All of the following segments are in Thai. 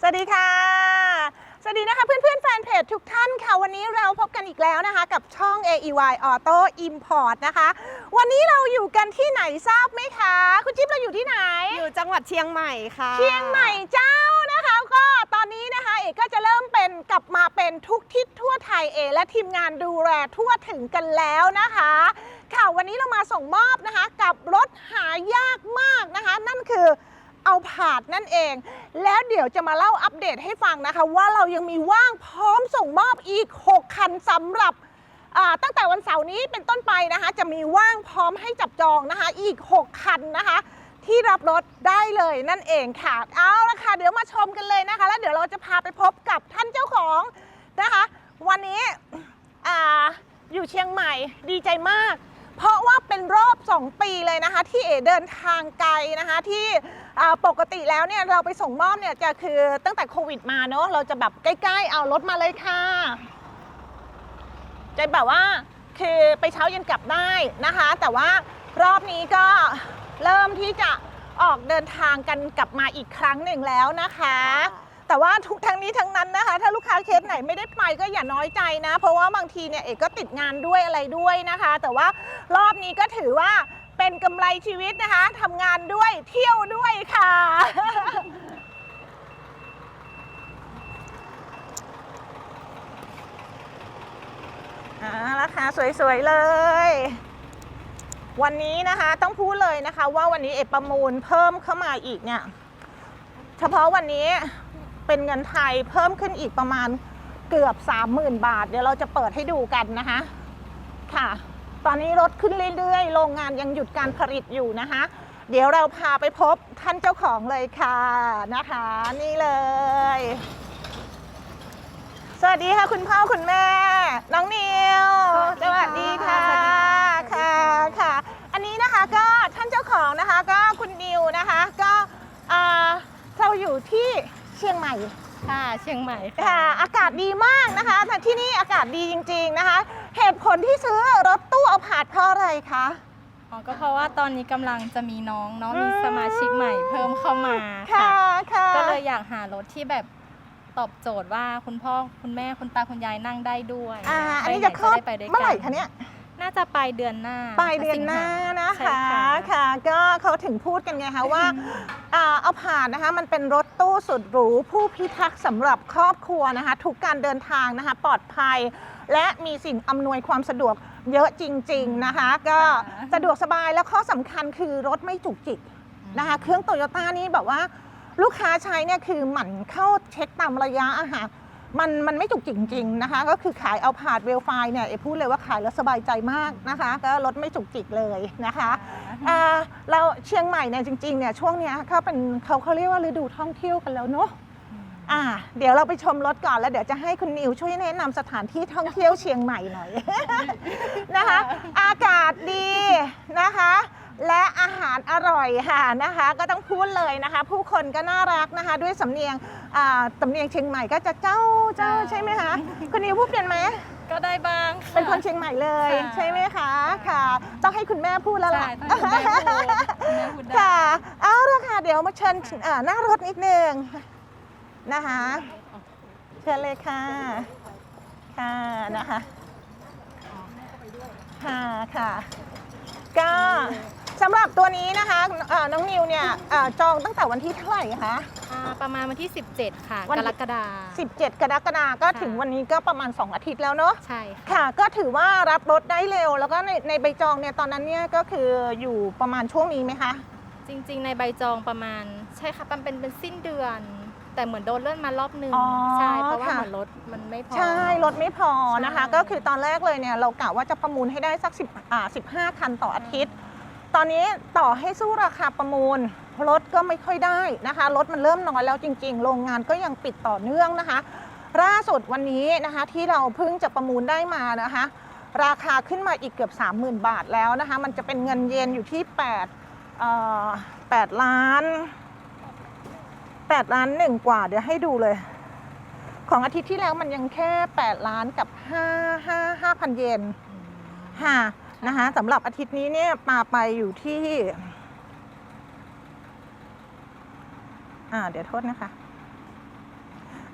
สวัสดีค่ะ สวัสดีนะคะเพื่อนๆแฟนเพจทุกท่านค่ะ วันนี้เราพบกันอีกแล้วนะคะ กับช่อง AEY Auto Import นะคะ วันนี้เราอยู่กันที่ไหนทราบไหมคะ คุณจิ๊บเราอยู่ที่ไหน อยู่จังหวัดเชียงใหม่ค่ะ เชียงใหม่เจ้านะคะ ก็ตอนนี้นะคะเอกก็จะเริ่มเป็นกลับมาเป็นทุกทิศทั่วไทยเอ และทีมงานดูแลทั่วถึงกันแล้วนะคะ ค่ะวันนี้เรามาส่งมอบนะคะ กับรถหายากมากนะคะ นั่นคือเอาผาดนั่นเอง แล้วเดี๋ยวจะมาเล่าอัปเดตให้ฟังนะคะ ว่าเรายังมีว่างพร้อมส่งมอบอีก 6 คันสำหรับตั้งแต่วันเสาร์นี้เป็นต้นไปนะคะ จะมีว่างพร้อมให้จับจองนะคะ อีก 6 คันนะคะ ที่รับรถได้เลยนั่นเองค่ะ เอาละค่ะ เดี๋ยวมาชมกันเลยนะคะ แล้วเดี๋ยวเราจะพาไปพบกับท่านเจ้าของนะคะ วันนี้ออยู่เชียงใหม่ดีใจมาก เพราะว่าเป็นรอบ 2 ปีเลยนะคะ ที่เอเดินทางไกลนะคะที่ปกติแล้วเนี่ยเราไปส่งมอบเนี่ยจะคือตั้งแต่โควิดมาเนอะเราจะแบบใกล้ๆ เอารถมาเลยค่ะจะแบบว่าคือไปเช้าเย็นกลับได้นะคะ แต่ว่ารอบนี้ก็เริ่มที่จะออกเดินทางกันกลับมาอีกครั้งหนึ่งแล้วนะคะ แต่ว่าทุกทั้งนี้ทั้งนั้นนะคะ ถ้าลูกค้าเคสไหนไม่ได้ไปก็อย่าน้อยใจนะ เพราะว่าบางทีเนี่ยเอกก็ติดงานด้วยอะไรด้วยนะคะ แต่ว่ารอบนี้ก็ถือว่าเป็นกำไรชีวิตนะคะทำงานด้วยเที่ยวด้วยค่ะ อ่าราคาสวย ๆ เลย วันนี้นะคะต้องพูดเลยนะคะ ว่าวันนี้เอกประมูลเพิ่มเข้ามาอีกเนี่ย เฉพาะวันนี้ เป็นเงินไทยเพิ่มขึ้นอีกประมาณเกือบ 30,000 บาท เดี๋ยวเราจะเปิดให้ดูกันนะคะ ค่ะ ตอนนี้ลดขึ้นเรื่อยๆ โรงงานยังหยุดการผลิตอยู่นะคะ เดี๋ยวเราพาไปพบท่านเจ้าของเลยค่ะนะคะ นี่เลย สวัสดีค่ะคุณพ่อคุณแม่ น้องนิวสวัสดีค่ะสวัสดีค่ะสวัสดีค่ะค่ะค่ะ อันนี้นะคะก็ท่านเจ้าของนะคะก็คุณนิวนะคะก็อ่าเราอยู่ที่ เชียงใหม่ค่ะเชียงใหม่ค่ะ อากาศดีมากนะคะแต่ที่นี่อากาศดีจริง ๆนะคะ เหตุผลที่ซื้อรถตู้เอาผาดเพราะอะไรคะอ๋อก็เพราะว่าตอนนี้กำลังจะมีน้องน้องอืมมีสมาชิกใหม่เพิ่มเข้ามาค่ะค่ะค่ะ ก็เลยอยากหารถที่แบบตอบโจทย์ว่าคุณพ่อคุณแม่คุณตาคุณยายนั่งได้ด้วยอ่าอันนี้ไปไหจะคลอดได้ไปด้วยกันเมื่อไหร่คะเนี่ย น่าจะปลายเดือนหน้าปลายเดือนหน้านะใช่คะค่ะ ก็เขาถึงพูดกันไงคะว่าอ่าเอาผ่านนะคะมันเป็นรถตู้สุดหรูผู้พิทักษ์สำหรับครอบครัวนะคะ ทุกการเดินทางนะคะ ปลอดภัย และมีสิ่งอำนวยความสะดวกเยอะจริง ๆนะคะ ก็สะดวกสบายแล้วข้อสำคัญคือรถไม่จุกจิกนะคะ เครื่องโตโยต้านี่แบบว่า ลูกค้าใช้เนี่ยคือหมั่นเข้าเช็คตามระยะอาหาร มันมันไม่จุกจิกจริงๆนะคะ ก็คือขายเอาผาดเวลไฟเนี่ยเอพูดเลยว่าขายแล้วสบายใจมากนะคะ ก็รถไม่จุกจิกเลยนะคะอ่าเราเชียงใหม่เนี่ยจริงๆเนี่ยช่วงเนี้ยเขาเป็นเขาเขาเรียกว่าฤดูท่องเที่ยวกันแล้วเนาะอ่าเดี๋ยวเราไปชมรถก่อนแล้วเดี๋ยวจะให้คุณนิวช่วยแนะนำสถานที่ท่องเที่ยวเชียงใหม่หน่อยนะคะ อากาศดีนะคะ และอาหารอร่อยค่ะนะคะ ก็ต้องพูดเลยนะคะ ผู้คนก็น่ารักนะคะ ด้วยสำเนียงอ่าสำเนียงเชียงใหม่ก็จะเจ้าเจ้าใช่ไหมคะคุณนิวพูดเป็นไหมก็ได้บ้างะ เป็นคนเชียงใหม่เลย ค่ะใช่ไหมคะค่ะต้องให้คุณแม่พูดแล้วล่ะ ใช่ต้องคุณแม่พูดคุณแม่พูดได้ค่ะ เอาละค่ะ เดี๋ยวมาเชิญอ่าหน้ารถนิดนึงนะคะ เชิญเลยค่ะ ค่ะนะคะ ค่ะค่ะ ก็ สำหรับตัวนี้นะคะเอ่อน้องนิวเนี่ยเอ่อจองตั้งแต่วันที่เท่าไหร่คะ อ่าประมาณวันที่ 17 ค่ะ วันกที่รกฎา17 กรกฎาคมก็ค่ะถึงวันนี้ก็ประมาณ 2 อาทิตย์แล้วเนาะ ใช่ค่ะ ค่ะ ก็ถือว่ารับรถได้เร็ว แล้วก็ในในใบจองเนี่ยตอนนั้นเนี่ยก็คืออยู่ประมาณช่วงนี้ไหมคะ จริง ๆ ในใบจองประมาณใช่ค่ะมันเป็นเป็นสิ้นเดือน แต่เหมือนโดนเลื่อนมารอบหนึงอ๋อใช่ เพราะว่าค่ะ เหมือนรถมันไม่พอ ใช่รถไม่พอนะคะ ใช่ ก็คือตอนแรกเลยเนี่ยเรากะว่าจะประมูลให้ได้สัก10อ่า15 คันต่ออาทิตย์ ตอนนี้ต่อให้สู้ราคาประมูลรถก็ไม่ค่อยได้นะคะรถมันเริ่มน้อยแล้วจริง ๆ โรงงานก็ยังปิดต่อเนื่องนะคะล่าสุดวันนี้นะคะที่เราเพิ่งจะประมูลได้มานะคะ ราคาขึ้นมาอีกเกือบ 30,000 บาทแล้วนะคะ มันจะเป็นเงินเยนอยู่ที่8เอ่อ8ล้าน8ล้านหนึ่งกว่าเดี๋ยวให้ดูเลย ของอาทิตย์ที่แล้วมันยังแค่ 8 ล้านกับ 5 5 5,000 เยนค่ะ นะคะสำหรับอาทิตย์นี้เนี่ยมาไปอยู่ที่อ่าเดี๋ยวโทษนะคะ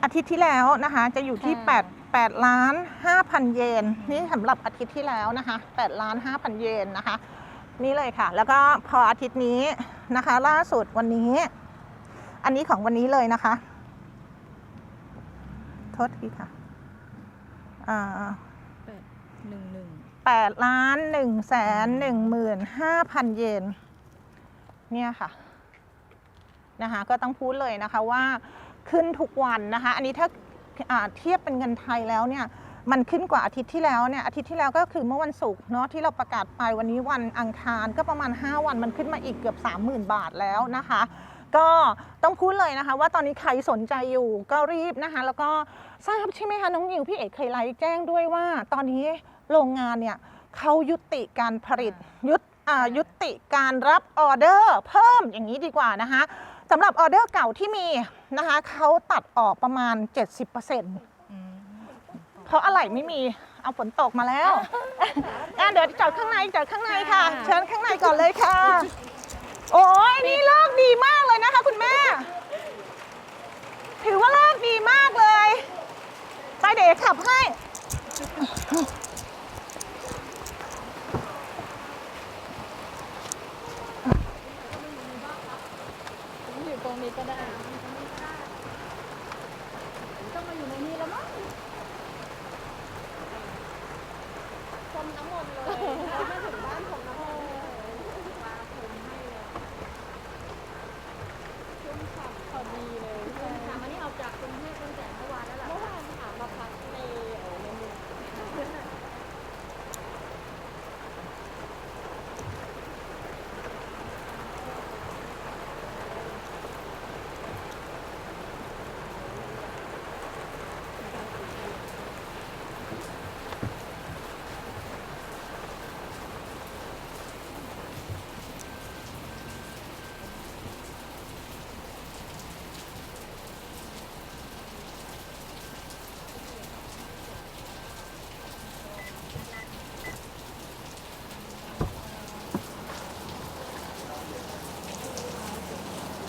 อาทิตย์ที่แล้วนะคะ จะอยู่ที่ค่ะ8 8ล้าน5,000เยนนี่สำหรับอาทิตย์ที่แล้วนะคะ8ล้าน5,000เยนนะคะ นี่เลยค่ะ แล้วก็พออาทิตย์นี้นะคะ ล่าสุดวันนี้ อันนี้ของวันนี้เลยนะคะ โทษทีค่ะอ่าแปดหนึ่งหนึ่ง แปดล้านหนึ่งแสนหนึ่งหมื่นห้าพันเยนเนี่ยค่ะนะคะก็ต้องพูดเลยนะคะว่าขึ้นทุกวันนะคะ อันนี้ถ้าาเทียบเป็นเงินไทยแล้วเนี่ยมันขึ้นกว่าอาทิตย์ที่แล้วเนี่ยอาทิตย์ที่แล้วก็คือเมื่อวันศุกร์เนาะที่เราประกาศไปวันนี้วันอังคารก็ประมาณ 5 วันมันขึ้นมาอีกเกือบ 30,000 บาทแล้วนะคะ ก็ต้องพูดเลยนะคะ ว่าตอนนี้ใครสนใจอยู่ก็รีบนะคะ แล้วก็ทราบใช่ไหมคะน้องนิวพี่เอกเคยไลฟ์แจ้งด้วยว่าตอนนี้ โรงงานเนี่ยเขายุติการผลิตยุตยุติการรับออเดอร์เพิ่มอย่างนี้ดีกว่านะคะสำหรับออเดอร์เก่าที่มีนะคะเขาตัดออกประมาณ 70%อืมเพราะอะไรไม่มีเอาฝนตกมาแล้วเดี๋ยวจอดข้างในจอดข้างในค่ะค่ะเชิญข้างในก่อนเลยค่ะ โอ้ยนี่เลิกดีมากเลยนะคะ คุณแม่ ถือว่าเลิกดีมากเลย ไปเดี๋ยวขับให้ อยู่ตรงนี้ก็ได้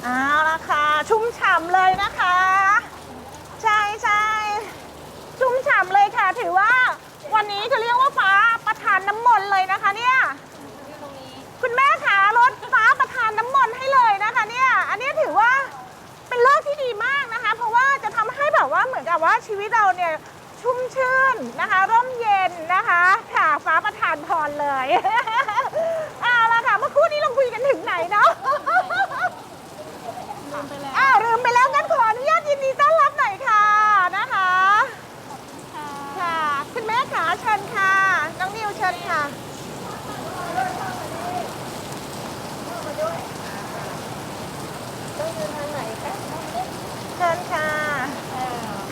เอาละค่ะ ฉ่ำเลยนะคะ ใช่ใช่ชุ่มฉ่ำเลยค่ะ ถือว่าวันนี้จะเรียกว่าฟ้าประทานน้ำมนต์เลยนะคะเนี่ยคุณแม่ขารถฟ้าประทานน้ำมนต์ให้เลยนะคะเนี่ยอันนี้ถือว่าเป็นเลิกที่ดีมากนะคะ เพราะว่าจะทำให้แบบว่าเหมือนกับว่าชีวิตเราเนี่ยชุ่มชื่นนะคะ ร่มเย็นนะคะค่ะฟ้าประทานพรเลยเอาละค่ะเมื่อคู่นี้เราคุยกันถึงไหนเนาะ อ้าวลืมไปแล้วงั้นขออนุญาตยินดีต้อนรับหน่อยค่ะนะคะค่ะคุณแม่ขาเชิญค่ะน้องนิวเชิญค่ะเชิญค่ะ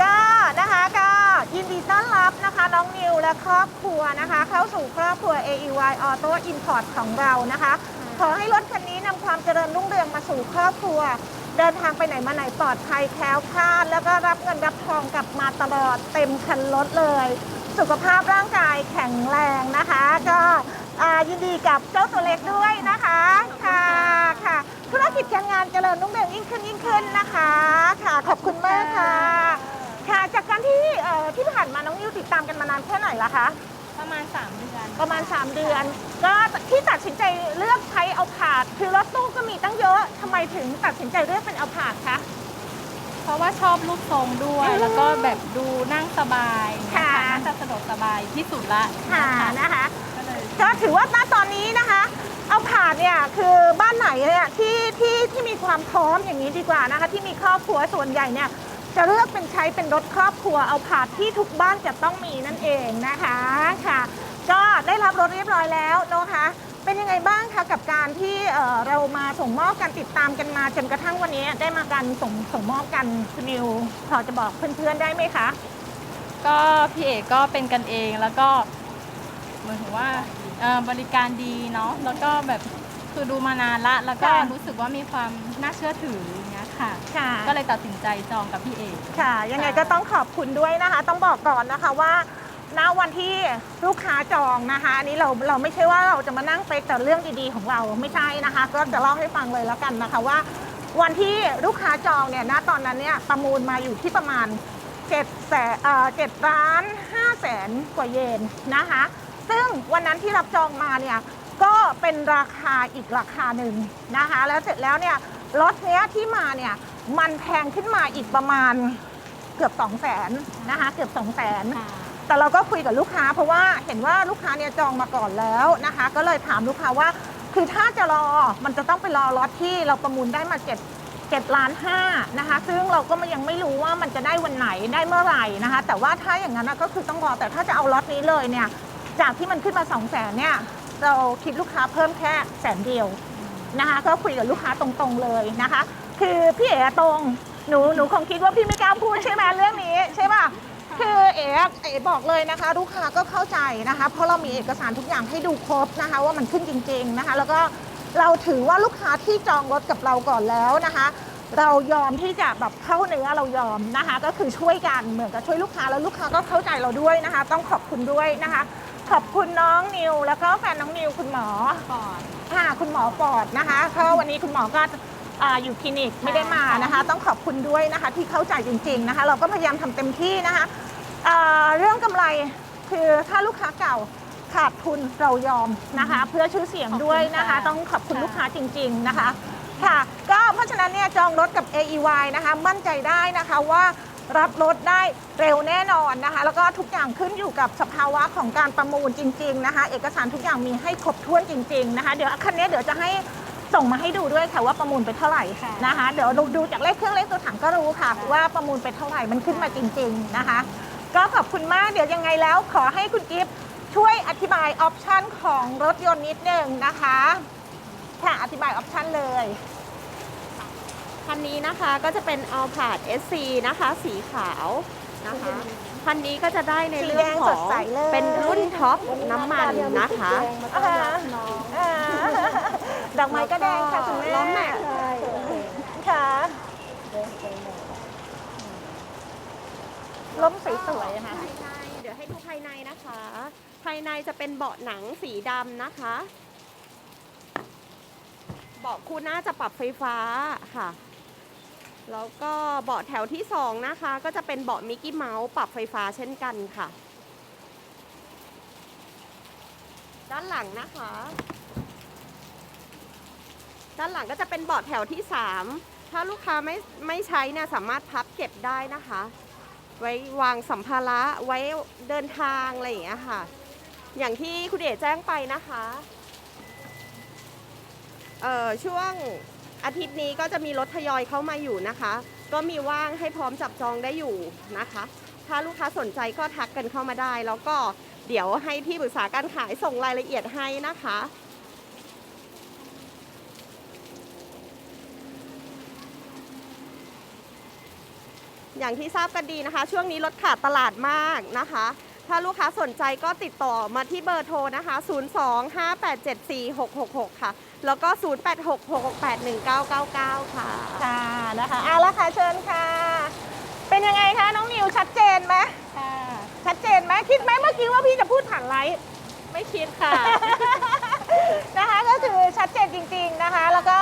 ก็นะคะก็ยินดีต้อนรับนะคะน้องนิวและครอบครัวนะคะ เข้าสู่ครอบครัว AEY Auto Import ของเรานะคะ ขอให้รถคันนี้นำความเจริญรุ่งเรืองมาสู่ครอบครัว เดินทางไปไหนมาไหนปลอดภัยแคล้วคลาด แล้วก็รับเงินรับทองกลับมาตลอดเต็มคันรถเลย สุขภาพร่างกายแข็งแรงนะคะ ก็ยินดีกับเจ้าตัวเล็กด้วยนะคะค่ะค่ะ ธุรกิจการงานเจริญรุ่งเรืองยิ่งขึ้นยิ่งขึ้นนะคะ ค่ะขอบคุณมากค่ะ ค่ะจากการที่ที่ผ่านมาน้องนิวติดตามกันมานานแค่ไหนละคะ ประมาณ 3 เดือนประมาณ 3 เดือน ก็ที่ตัดสินใจเลือกใช้เอาผาดคือรถตู้ก็มีตั้งเยอะทำไมถึงตัดสินใจเลือกเป็นเอาผาดคะ เพราะว่าชอบรูปทรงด้วย อืม แล้วก็แบบดูนั่งสบายเนี่ยค่ะค่ะน่าจะสะดวกสบายที่สุดละค่ะนะคะ ก็เลยก็ถือว่าณตอนนี้นะคะ เอาผาดเนี่ยคือบ้านไหนเนี่ยที่ที่ที่มีความพร้อมอย่างนี้ดีกว่านะคะ ที่มีครอบครัวส่วนใหญ่เนี่ย จะเลือกเป็นใช้เป็นรถครอบครัวเอาผาดที่ทุกบ้านจะต้องมีนั่นเองนะคะค่ะ ก็ได้รับรถเรียบร้อยแล้วนะคะเป็นยังไงบ้างคะกับการที่เอ่อเรามาส่งมอบกันติดตามกันมาจนกระทั่งวันนี้ได้มาการส่งส่งมอบกันคุณนิวพอจะบอกเพื่อนๆได้ไหมคะ ก็พี่เอกก็เป็นกันเองแล้วก็เหมือนถึงว่าเอ่อบริการดีเนาะแล้วก็แบบคือดูมานานละแล้วก็ค่ะรู้สึกว่ามีความน่าเชื่อถืออย่างเงี้ย ค่ะ ค่ะ ก็เลยตัดสินใจจองกับพี่เอก ค่ะ ยังไงค่ะก็ต้องขอบคุณด้วยนะคะ ต้องบอกก่อนนะคะว่าณวันที่ลูกค้าจองนะคะอันนี้เราเราไม่ใช่ว่าเราจะมานั่งไปแต่เรื่องดีๆของเราไม่ใช่นะคะ ก็จะเล่าให้ฟังเลยแล้วกันนะคะว่า วันที่ลูกค้าจองเนี่ยณตอนนั้นเนี่ยประมูลมาอยู่ที่ประมาณ7แสนเอ่อ7ล้าน5แสนกว่าเยนนะคะ ซึ่งวันนั้นที่รับจองมาเนี่ยก็เป็นราคาอีกราคาหนึ่งนะคะ แล้วเสร็จแล้วเนี่ย รถเนี้ยที่มาเนี่ยมันแพงขึ้นมาอีกประมาณเกือบ2 0 0แสนนะคะเกือบ2 0 0แสนแต่เราก็คุยกับลูกค้า เพราะว่าเห็นว่าลูกค้าเนี่ยจองมาก่อนแล้วนะคะ ก็เลยถามลูกค้าว่า คือถ้าจะรอมันจะต้องไปรอล็อตที่เราประมูลได้มา7 7ล้านห้านะคะ ซึ่งเราก็ยังไม่รู้ว่ามันจะได้วันไหนได้เมื่อไหร่นะคะ แต่ว่าถ้าอย่างนั้นนะก็คือต้องรอแต่ถ้าจะเอาล็อตนี้เลยเนี่ยจากที่มันขึ้นมา2 0 0แสนเนี่ยเราคิดลูกค้าเพิ่มแค่แสนเดียว นะคะก็คุยกับลูกค้าตรงๆเลยนะคะ คือพี่เอ๋ตรงหนูหนูคงคิดว่าพี่ไม่กล้าพูดใช่ไหมเรื่องนี้ใช่ป่ะคือเอ๋เอ๋บอกเลยนะคะ ลูกค้าก็เข้าใจนะคะ เพราะเรามีเอกสารทุกอย่างให้ดูครบนะคะ ว่ามันขึ้นจริง ๆนะคะ แล้วก็เราถือว่าลูกค้าที่จองรถกับเราก่อนแล้วนะคะ เรายอมที่จะแบบเข้าเนื้อเรายอมนะคะ ก็คือช่วยกันเหมือนกับช่วยลูกค้าแล้วลูกค้าก็เข้าใจเราด้วยนะคะ ต้องขอบคุณด้วยนะคะ ขอบคุณน้องนิวแล้วก็แฟนน้องนิวคุณหมอก่อน ค่ะ คุณหมอปอดนะคะเพราะวันนี้คุณหมอก็อ่าอยู่คลินิกไม่ได้มานะคะ ต้องขอบคุณด้วยนะคะที่เข้าใจจริงๆนะคะ เราก็พยายามทำเต็มที่นะคะอ่าเรื่องกำไรคือถ้าลูกค้าเก่าขาดทุนเรายอมนะคะ เพื่อชื่อเสียงด้วยนะคะ ขอบคุณค่ะ ต้องขอบคุณลูกค้าจริง ๆนะคะ ค่ะ ก็เพราะฉะนั้นเนี่ยจองรถกับ AEY นะคะ มั่นใจได้นะคะว่า รับรถได้เร็วแน่นอนนะคะ แล้วก็ทุกอย่างขึ้นอยู่กับสภาวะของการประมูลจริง ๆ นะคะ เอกสารทุกอย่างมีให้ครบถ้วนจริง ๆ นะคะ เดี๋ยวคันนี้เดี๋ยวจะให้ส่งมาให้ดูด้วยค่ะว่าประมูลไปเท่าไหร่นะคะ เดี๋ยวดูดูจากเลขเครื่องเลขตัวถังก็รู้ค่ะ ว่าประมูลไปเท่าไหร่มันขึ้นมาจริง ๆ นะคะ ก็ขอบคุณมากเดี๋ยวยังไงแล้วขอให้คุณกิฟต์ช่วยอธิบายออปชันของรถยนต์นิดนึงนะคะค่ะอธิบายออปชันเลย คันนี้นะคะก็จะเป็น a l p a r d SC นะคะ สีขาวนะคะ คันนี้ก็จะได้ในเรื่องขสีแดงสอดงใสเลย เป็นรุ่นท็อปน้ำมันนะคะ อ่าอ่าดอกไม้ก็แดงค่ะคุณแม่ล้อแม็กซ์ ค่ะล้มสวยๆนะคะภายในเดี๋ยวให้ดูภายในนะคะ ภายในจะเป็นเบาะหนังสีดำนะคะ เบาะคู่หน้าจะปรับไฟฟ้าค่ะ แล้วก็เบาะแถวที่สองนะคะ ก็จะเป็นเบาะมิกกี้เมาส์ปรับไฟฟ้าเช่นกันค่ะ ด้านหลังนะคะ ด้านหลังก็จะเป็นเบาะแถวที่สามถ้าลูกค้าไม่ไม่ใช้เนี่ยสามารถพับเก็บได้นะคะ ไว้วางสัมภาระไว้เดินทางอะไรอย่างเงี้ยค่ะ อย่างที่คุณเดชแจ้งไปนะคะ เอ่อช่วง อาทิตย์นี้ก็จะมีรถทยอยเข้ามาอยู่นะคะ ก็มีว่างให้พร้อมจับจองได้อยู่นะคะ ถ้าลูกค้าสนใจก็ทักกันเข้ามาได้ แล้วก็เดี๋ยวให้ที่ปรึกษาการขายส่งรายละเอียดให้นะคะอย่างที่ทราบกันดีนะคะ ช่วงนี้รถขาดตลาดมากนะคะ ถ้าลูกค้าสนใจก็ติดต่อมาที่เบอร์โทรนะคะ 025874666 ค่ะ แล้วก็ 0866681999 ค่ะ ค่ะนะคะเอาละค่ะเชิญค่ะ เป็นยังไงคะน้องนิวชัดเจนไหมค่ะชัดเจนไหมคิดไหมเมื่อกี้ว่าพี่จะพูดผ่านไลฟ์ ไม่คิดค่ะ นะคะก็คือชัดเจนจริง ๆนะคะ แล้วก็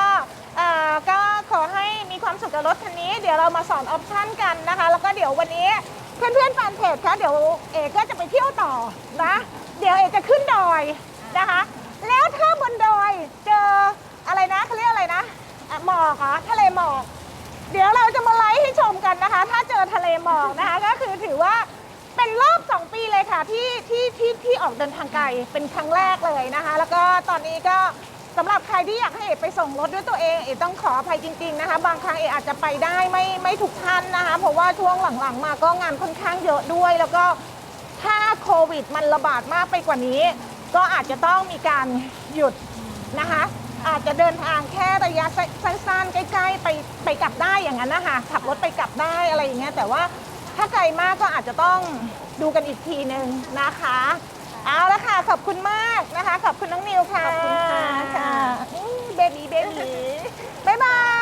เอ่อก็ขอให้มีความสุขกับรถคันนี้ เดี๋ยวเรามาสอนออปชั่นกันนะคะ แล้วก็เดี๋ยววันนี้เพื่อนๆแฟนเพจคะเดี๋ยวเอกก็จะไปเที่ยวต่อนะ เดี๋ยวเอกจะขึ้นดอยนะคะ แล้วถ้าบนดอยเจออะไรนะเขาเรียกอะไรนะอะหมอกเหรอทะเลหมอก เดี๋ยวเราจะมาไลฟ์ให้ชมกันนะคะ ถ้าเจอทะเลหมอกนะคะ ก็คือถือว่าเป็นรอบ 2 ปีเลยค่ะที่ที่ที่ที่ออกเดินทางไกลเป็นครั้งแรกเลยนะคะ แล้วก็ตอนนี้ก็สำหรับใครที่อยากให้เอกไปส่งรถด้วยตัวเองเอกต้องขออภัยจริง ๆนะคะ บางครั้งเอกอาจจะไปได้ไม่ไม่ทุกท่านนะคะ เพราะว่าช่วงหลังๆ มาก็งานค่อนข้างเยอะด้วย แล้วก็ถ้าโควิดมันระบาดมากไปกว่านี้ ก็อาจจะต้องมีการหยุดนะคะ อาจจะเดินทางแค่ระยะสั้นๆใกล้ๆไปไปกลับได้อย่างนั้นนะคะขับรถไปกลับได้อะไรอย่างเงี้ยแต่ว่าถ้าไกลมากก็อาจจะต้องดูกันอีกทีนึงนะคะ เอาละค่ะ ขอบคุณมากนะคะ ขอบคุณน้องนิวค่ะขอบคุณค่ะเบบีเบบีบ๊ายบาย